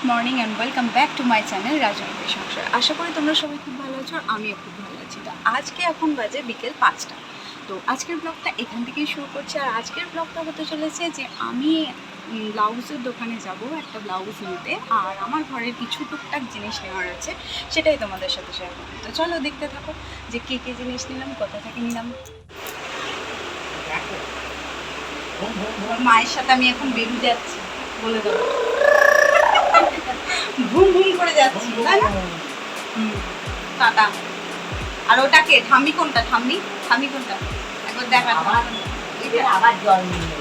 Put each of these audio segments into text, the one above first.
Good morning and welcome back to my channel রাজনীতি সংসার আশা করি তোমরা সবাই খুব ভালো আছো আর আমিও খুব ভালো আছি। তো আজকে এখন বাজে বিকেল পাঁচটা। তো আজকের ব্লগটা এখান থেকেই শুরু করছি। আর আজকের ব্লগটা হতে চলেছে যে আমি ব্লাউজের দোকানে যাব একটা ব্লাউজ নিতে। আর আমার ঘরের কিছু টুকটাক জিনিস নেওয়ার আছে সেটাই তোমাদের সাথে শেয়ার করব। তো চলো দেখতে থাকো যে কে কে জিনিস নিলাম কোথা থেকে নিলাম। মায়ের সাথে আমি এখন বেরিয়ে যাচ্ছি বলে দেবো। ভুম ভুম করে যাচ্ছি তাই না? টাটা আর ওটাকে ঠাম্মি কোনটা ঠাম্মি? ঠাম্মি কোনটা? একবার দেখা আবার জল নিয়ে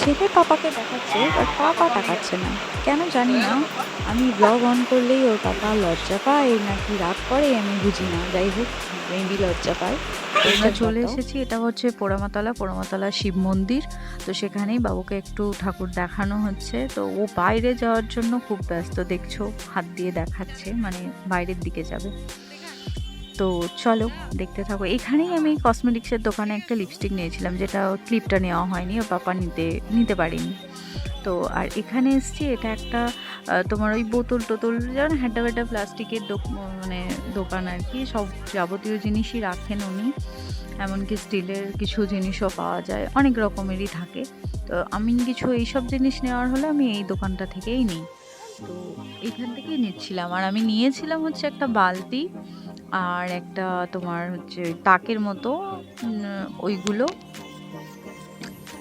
ছেলে পাপাকে দেখাচ্ছে বাট পাপা তাকাচ্ছে না। কেন জানি না আমি ব্লগ অন করলেই ওর পাপা লজ্জা পায় নাকি রাগ করে আমি বুঝি না। যাই হোক মেবি লজ্জা পায়। আমরা চলে এসেছি এটা হচ্ছে পোড়ামাতলা। পোড়ামাতলা শিব মন্দির। তো সেখানেই বাবুকে একটু ঠাকুর দেখানো হচ্ছে। তো ও বাইরে যাওয়ার জন্য খুব ব্যস্ত দেখছ হাত দিয়ে দেখাচ্ছে মানে বাইরের দিকে যাবে। তো চলো দেখতে থাকো। এখানেই আমি কসমেটিক্সের দোকানে একটা লিপস্টিক নিয়েছিলাম, যেটা ক্লিপটা নেওয়া হয়নি ও পাপা নিতে নিতে পারিনি। তো আর এখানে এসছি, এটা একটা তোমার ওই বোতল টোতল, যেমন হ্যাডা ব্যাডা প্লাস্টিকের মানে দোকান আর কি, সব যাবতীয় জিনিসই রাখেন উনি। এমনকি স্টিলের কিছু জিনিসও পাওয়া যায়, অনেক রকমেরই থাকে। তো আমি কিছু এইসব জিনিস নেওয়ার হলে আমি এই দোকানটা থেকেই নিই। তো এখান থেকেই নিচ্ছিলাম। আর আমি নিয়েছিলাম হচ্ছে একটা বালতি আর একটা তোমার হচ্ছে তাকের মতো ওইগুলো।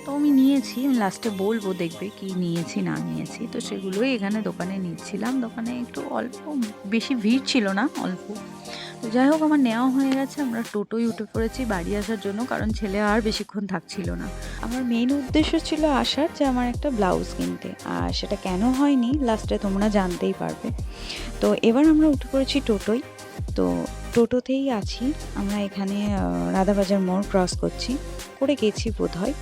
তো আমি নিয়েছি, আমি লাস্টে বলব দেখবে কি নিয়েছি, না নিয়েছি। তো সেগুলোই এখানে দোকানে নিচ্ছিলাম। দোকানে একটু অল্প, বেশি ভিড় ছিল না, অল্প। তো যাই হোক, আমার নেওয়া হয়ে গেছে। আমরা টোটোই উঠে পড়েছি বাড়ি আসার জন্য, কারণ ছেলে আর বেশিক্ষণ থাকছিল না। আমার মেইন উদ্দেশ্য ছিল আসার যে আমার একটা ব্লাউজ কিনতে। আর সেটা কেন হয়নি লাস্টে তোমরা জানতেই পারবে। তো এবার আমরা উঠে পড়েছি টোটোই তো টোটোতেই আছি। আমরা এখানে রাধাবাজার মোড় ক্রস করছি। করে গেছি বোধহয়।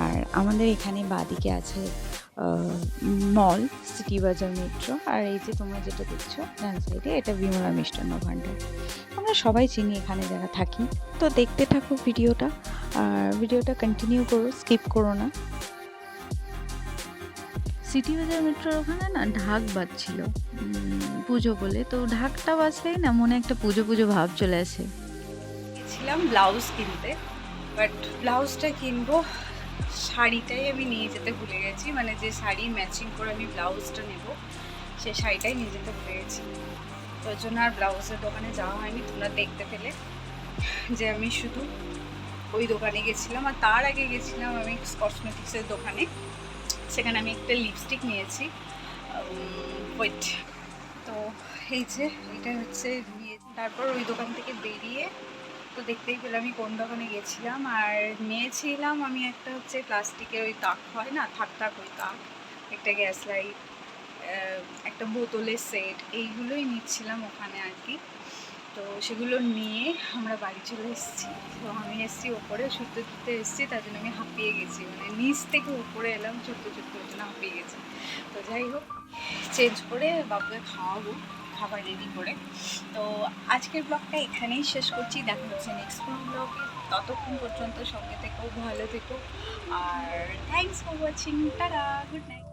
আর আমাদের এখানে বাদিকে আছে মল সিটি বাজার মেট্রো আর এই যে তোমরা যেটা দেখছ, ডান সাইডে এটা বিমলা মিষ্টান্ন ভাণ্ডার। আমরা সবাই চিনি এখানে যারা থাকি। তো দেখতে থাকো ভিডিওটা। আর ভিডিওটা কন্টিনিউ করো স্কিপ করো না। সিটি বাজার মেট্রোর ওখানে না ঢাক বাজছিল। পুজো বলে। তো ঢাকটা বাজলেই না মনে একটা পুজো পুজো ভাব চলে আসে। গেছিলাম ব্লাউজ কিনতে। বাট ব্লাউজটা কিনবো, শাড়িটাই আমি নিয়ে যেতে ভুলে গেছি। মানে যে শাড়ি ম্যাচিং করে আমি ব্লাউজটা নেব সেই শাড়িটাই নিয়ে যেতে ভুলে গেছি। তো জন্য আর ব্লাউজের দোকানে যাওয়া হয়নি তোমরা দেখতে পেলে। যে আমি শুধু ওই দোকানে গেছিলাম। আর তার আগে গেছিলাম আমি কসমেটিক্সের দোকানে। সেখানে আমি একটা লিপস্টিক নিয়েছি। ওয়েট তো এই যে এটা হচ্ছে, নিয়ে তারপর ওই দোকান থেকে বেরিয়ে তো দেখতেই পেলাম আমি কোন দোকানে গেছিলাম। আর নিয়েছিলাম আমি একটা হচ্ছে প্লাস্টিকের ওই তাক হয় না? থাক থাক ওই তাক একটা গ্যাস লাইট একটা বোতলের সেট এইগুলোই নিচ্ছিলাম ওখানে আর কি। তো সেগুলো নিয়ে আমরা বাড়ি চলে এসেছি। তো আমি এসেছি ওপরে ছুটতে ছুটতে এসেছি, তার জন্য আমি হাঁপিয়ে গেছি। নিচ থেকে উপরে এলাম ছোট্ট ছোট্ট না পেয়ে গেছি। তো যাই হোক চেঞ্জ করে বাবুকে খাওয়াবো, খাবার রেডি করে। তো আজকের ব্লগটা এখানেই শেষ করছি। দেখা হচ্ছে নেক্সট কোনো ব্লগে ততক্ষণ পর্যন্ত সঙ্গে থেকেও ভালো থেকো। আর thanks for watching tata good night